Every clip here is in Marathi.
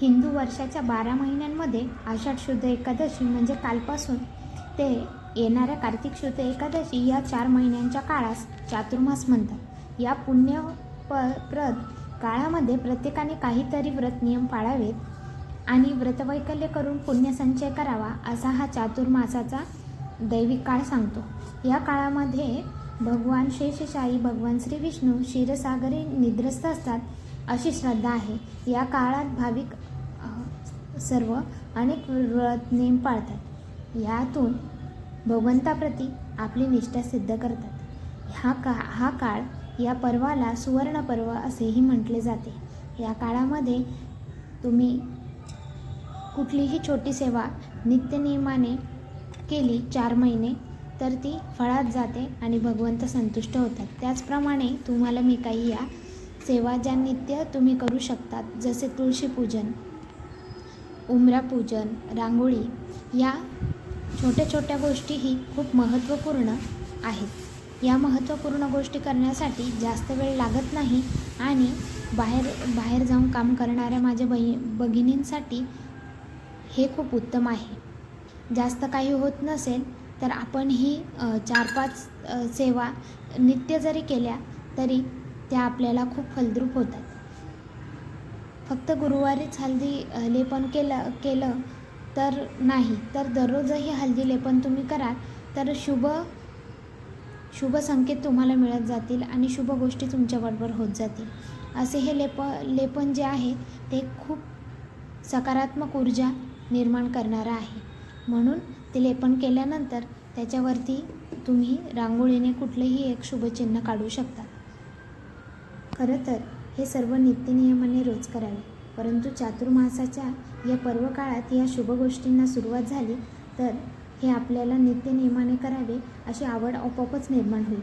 हिंदू वर्षाच्या बारा महिन्यांमध्ये आषाढ शुद्ध एकादशी म्हणजे कालपासून ते येणाऱ्या कार्तिक शुद्ध एकादशी या चार महिन्यांच्या काळास चातुर्मास म्हणतात. या पुण्य प प्रत काळामध्ये प्रत्येकाने काहीतरी व्रत नियम पाळावेत आणि व्रतवैकल्य करून पुण्यसंचय करावा असा हा चातुर्मासाचा दैविक काळ सांगतो. या काळामध्ये भगवान शेषशाही भगवान श्री विष्णू क्षीरसागरी निद्रस्त असतात अशी श्रद्धा आहे. या काळात भाविक सर्व अनेक व्रत नेम पाळतात. यातून भगवंताप्रती आपली निष्ठा सिद्ध करतात. हा का हा काळ या पर्वाला सुवर्ण पर्व असेही म्हटले जाते. या काळामध्ये तुम्ही कुठलीही छोटी सेवा नित्यनियमाने केली चार महिने तर ती फळात जाते आणि भगवंत संतुष्ट होतात. त्याचप्रमाणे तुम्हाला मी काही या सेवा ज्या नित्य तुम्ही करू शकतात जसे तुळशीपूजन उमरापूजन रांगोळी या छोट्या छोट्या गोष्टीही खूप महत्त्वपूर्ण आहेत. या महत्त्वपूर्ण गोष्टी करण्यासाठी जास्त वेळ लागत नाही आणि बाहेर बाहेर जाऊन काम करणाऱ्या माझ्या बहि भगिनींसाठी हे खूप उत्तम आहे. जास्त काही होत नसेल तर आपण ही चार पाच सेवा नित्य जरी केल्या तरी त्या आपल्याला खूप फलद्रूप होतात. फक्त गुरुवारीच हल्दी लेपन केलं केलं तर नाही. तर दररोजही हल्दी लेपन तुम्ही कराल तर शुभ शुभ संकेत तुम्हाला मिळत जातील आणि शुभ गोष्टी तुमच्याबरोबर होत जातील. असे हे लेप लेपन जे आहे ते खूप सकारात्मक ऊर्जा निर्माण करणारं आहे. म्हणून ते लेपन केल्यानंतर त्याच्यावरती तुम्ही रांगोळीने कुठलंही एक शुभचिन्ह काढू शकता. खरं तर हे सर्व नित्यनियमाने रोज करावे. परंतु चातुर्मासाच्या या पर्व काळात या शुभ गोष्टींना सुरुवात झाली तर हे आपल्याला नित्यनियमाने करावे अशी आवड आपोआपच निर्माण होईल.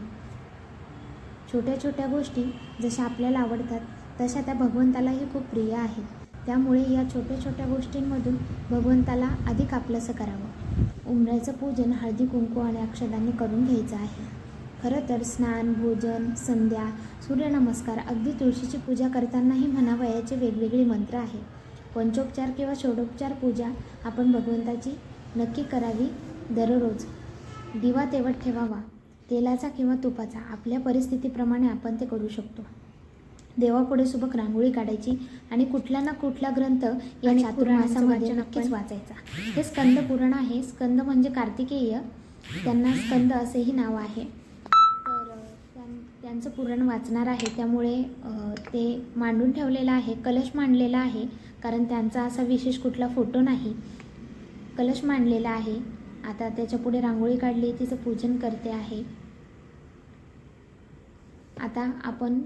छोट्या छोट्या गोष्टी जशा आपल्याला आवडतात तशा त्या भगवंतालाही खूप प्रिय आहेत. त्यामुळे या छोट्या छोट्या गोष्टींमधून भगवंताला अधिक आपलंसं करावं. उमऱ्याचं पूजन हळदी कुंकू आणि अक्षदांनी करून घ्यायचं आहे. खरं तर स्नान भोजन संध्या सूर्यनमस्कार अगदी तुळशीची पूजा करतानाही म्हणावयाचे वेगवेगळे मंत्र आहे. पंचोपचार किंवा षोडोपचार पूजा आपण भगवंताची नक्की करावी दररोज. दिवा तेवत ठेवावा. तेलाचा किंवा तुपाचा. आपल्या परिस्थितीप्रमाणे आपण ते करू शकतो. देवापुढे सुबक रांगोळी काढायची आणि कुठला ना कुठला ग्रंथ या चातुर्मासामध्ये नक्कीच वाचायचा. हे स्कंद पुराण आहे. स्कंद म्हणजे कार्तिकेय. त्यांना स्कंद असेही नाव आहे. त्यांचं पुराण वाचणार आहे. त्यामुळे ते मांडून ठेवलेलं आहे. कलश मांडलेला आहे कारण त्यांचा असा विशेष कुठला फोटो नाही. कलश मांडलेला आहे. आता त्याच्यापुढे रांगोळी काढली तिचं पूजन करते आहे. आता आपण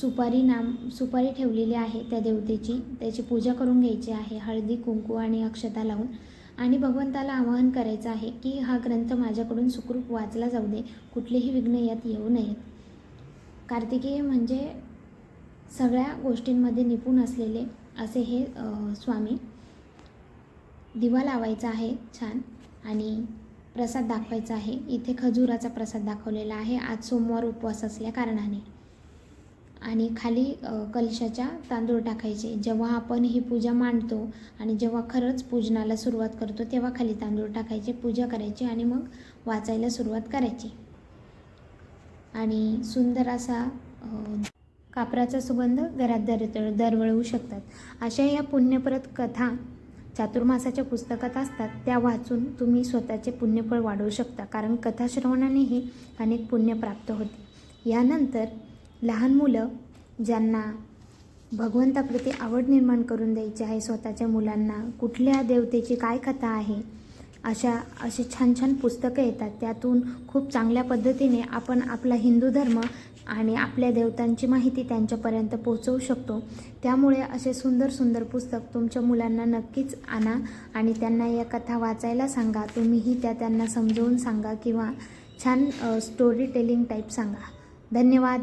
सुपारी नाम सुपारी ठेवलेली आहे त्या देवतेची. त्याची पूजा करून घ्यायची आहे. हळदी कुंकू आणि अक्षता लावून. आणि भगवंताला आवाहन करायचं आहे की हा ग्रंथ माझ्याकडून सुखरूप वाचला जाऊ दे कुठलेही विघ्न यात येऊ नयेत. कार्तिकेय म्हणजे सगळ्या गोष्टींमध्ये निपुण असलेले असे हे स्वामी दिवा लावायचा आहे छान आणि प्रसाद दाखवायचा आहे. इथे खजुराचा प्रसाद दाखवलेला आहे. आज सोमवार उपवास असल्या कारणाने. आणि खाली कलशाच्या तांदूळ टाकायचे. जेव्हा आपण ही पूजा मांडतो आणि जेव्हा खरंच पूजनाला सुरुवात करतो तेव्हा खाली तांदूळ टाकायचे पूजा करायची आणि मग वाचायला सुरुवात करायची. आणि सुंदर असा कापराचा सुगंध घरात दर दरवळवू शकतात. अशा या पुण्यप्रत कथा चातुर्मासाच्या पुस्तकात असतात. त्या वाचून तुम्ही स्वतःचे पुण्यफळ वाढवू शकता. कारण कथा श्रवणानेही अनेक पुण्य प्राप्त होते. यानंतर लहान मुलं ज्यांना भगवंताप्रती आवड निर्माण करून द्यायची आहे स्वतःच्या मुलांना कुठल्या देवतेची काय कथा आहे अशा अशी छान छान पुस्तकं येतात. त्यातून खूप चांगल्या पद्धतीने आपण आपला हिंदू धर्म आणि आपल्या देवतांची माहिती त्यांच्यापर्यंत पोहोचवू शकतो. त्यामुळे असे सुंदर सुंदर पुस्तक तुमच्या मुलांना नक्कीच आणा आणि त्यांना या कथा वाचायला सांगा. तुम्हीही त्या त्यांना समजवून सांगा किंवा छान स्टोरी टेलिंग टाईप सांगा. धन्यवाद.